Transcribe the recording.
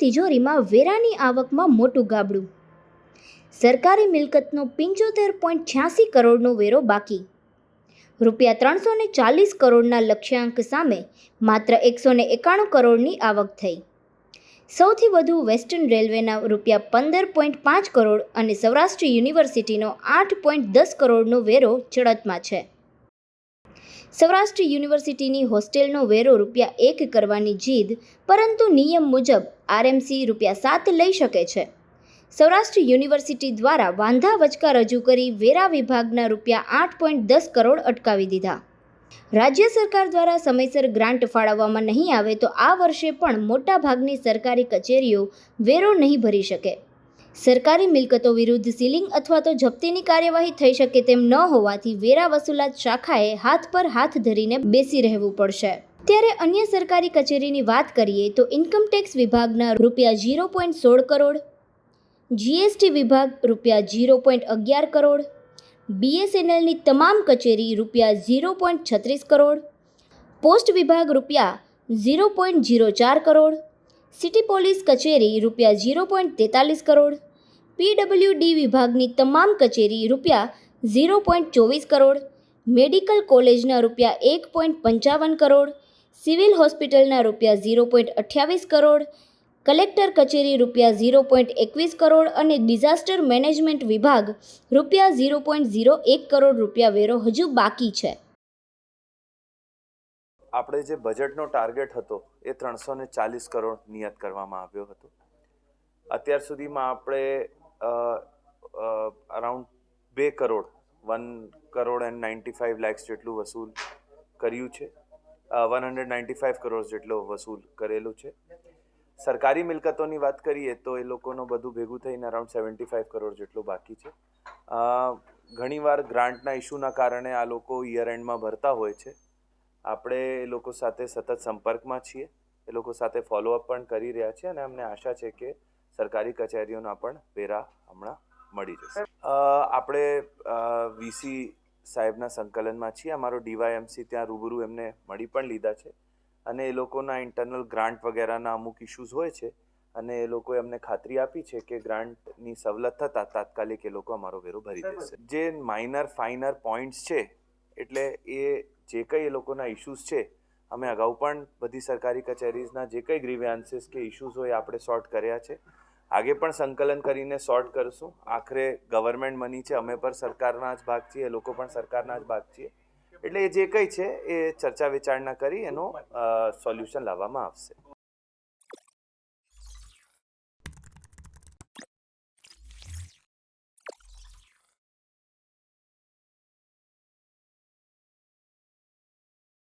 તિજોરીમાં વેરાની આવકમાં મોટું ગાબડું. સરકારી મિલકતનો પંચોતેર પોઈન્ટ છ્યાસી કરોડનો વેરો બાકી. રૂપિયા ત્રણસો ને ચાલીસ કરોડના લક્ષ્યાંક સામે માત્ર એકસો ને એકાણું કરોડની આવક થઈ. સૌથી વધુ વેસ્ટર્ન રેલવેના રૂપિયા પંદર પોઈન્ટ પાંચ કરોડ અને સૌરાષ્ટ્ર યુનિવર્સિટીનો આઠ પોઈન્ટ દસ કરોડનો વેરો ચડતમાં છે. સૌરાષ્ટ્ર યુનિવર્સિટીની હોસ્ટેલનો વેરો રૂપિયા એક કરવાની જીદ, પરંતુ નિયમ મુજબ આરએમસી રૂપિયા સાત લઈ શકે છે. સૌરાષ્ટ્ર યુનિવર્સિટી દ્વારા વાંધા વચકા રજૂ કરી વેરા વિભાગના રૂપિયા આઠ પોઈન્ટ દસ કરોડ અટકાવી દીધા. રાજ્ય સરકાર દ્વારા સમયસર ગ્રાન્ટ ફાળવવામાં નહીં આવે તો આ વર્ષે પણ મોટાભાગની સરકારી કચેરીઓ વેરો નહીં ભરી શકે. સરકારી મિલકતો વિરુદ્ધ સીલિંગ અથવા તો જપ્તીની કાર્યવાહી થઈ શકે તેમ ન હોવાથી વેરા વસૂલાત શાખાએ હાથ પર હાથ ધરીને બેસી રહેવું પડશે. ત્યારે અન્ય સરકારી કચેરીની વાત કરીએ તો ઇન્કમટેક્સ વિભાગના રૂપિયા ઝીરો પોઈન્ટ સોળ કરોડ, જીએસટી વિભાગ રૂપિયા ઝીરો પોઈન્ટ અગિયાર કરોડ, બીએસએનએલની તમામ કચેરી રૂપિયા ઝીરો પોઈન્ટ છત્રીસ કરોડ, પોસ્ટ વિભાગ રૂપિયા ઝીરો પોઈન્ટ ઝીરો ચાર કરોડ, સિટી પોલીસ કચેરી રૂપિયા ઝીરો પોઈન્ટ તેતાલીસ કરોડ પીડબ્લ્યુડી વિભાગની તમામ કચેરી રૂપિયા ઝીરો પોઈન્ટ ચોવીસ કરોડ, મેડિકલ કોલેજના રૂપિયા એક પોઈન્ટ પંચાવન કરોડ, સિવિલ હોસ્પિટલના રૂપિયા ઝીરો પોઈન્ટ અઠ્યાવીસ કરોડ, કલેક્ટર કચેરી રૂપિયા ઝીરો પોઈન્ટ એકવીસ કરોડ અને ડિઝાસ્ટર મેનેજમેન્ટ વિભાગ રૂપિયા ઝીરો પોઈન્ટ ઝીરો એક કરોડ રૂપિયા વેરો હજુ બાકી છે. આપણે જે બજેટનો ટાર્ગેટ હતો એ ત્રણસો ચાલીસ કરોડ નિયત કરવામાં આવ્યો હતો. અત્યાર સુધીમાં આપણે અરાઉન્ડ બે crore one crore and ninety five lakhs જેટલું વસૂલ કર્યું છે. One hundred ninety five crore જેટલો વસૂલ કરેલું છે. સરકારી મિલકતોની વાત કરીએ તો એ લોકોનું બધું ભેગું થઈને અરાઉન્ડ સેવન્ટી ફાઇવ કરોડ જેટલું બાકી છે. ઘણીવાર ગ્રાન્ટના ઇસ્યુના કારણે આ લોકો ઇયર એન્ડમાં ભરતા હોય છે. આપણે એ લોકો સાથે સતત સંપર્કમાં છીએ. એ લોકો સાથે ફોલોઅપ પણ કરી રહ્યા છીએ અને અમને આશા છે કે સરકારી કચેરીઓના પણ વેરા હમણાં મળી જશે. આપણે વીસી સાહેબના સંકલનમાં છીએ. અમારો ડીવાયએમસી ત્યાં રૂબરૂ એમને મળી પણ લીધા છે. અને એ લોકોના ઇન્ટરનલ ગ્રાન્ટ વગેરેના અમુક ઇશ્યુઝ હોય છે. અને એ લોકોએ અમને ખાતરી આપી છે કે ગ્રાન્ટની સવલત થતાં તાત્કાલિક એ લોકો અમારો વેરો ભરી દેશે. જે માઇનર ફાઇનર પોઈન્ટ્સ છે એટલે એ જે કંઈ એ લોકોના ઇશ્યુઝ છે અમે અગાઉ પણ બધી સરકારી કચેરીઝના જે કંઈ ગ્રીવ્યાન્સીસ કે ઇશ્યુઝ હોય આપણે સોર્ટ કર્યા છે. આગે પણ સંકલન કરીને સોર્ટ કરશું. આખરે ગવર્મેન્ટ મની છે, અમે પણ સરકારના જ ભાગ છીએ, લોકો પણ સરકારના જ ભાગ છીએ. એટલે એ જે કંઈ છે, એ ચર્ચા વિચારણા કરી એનો સોલ્યુશન લાવવામાં આવશે.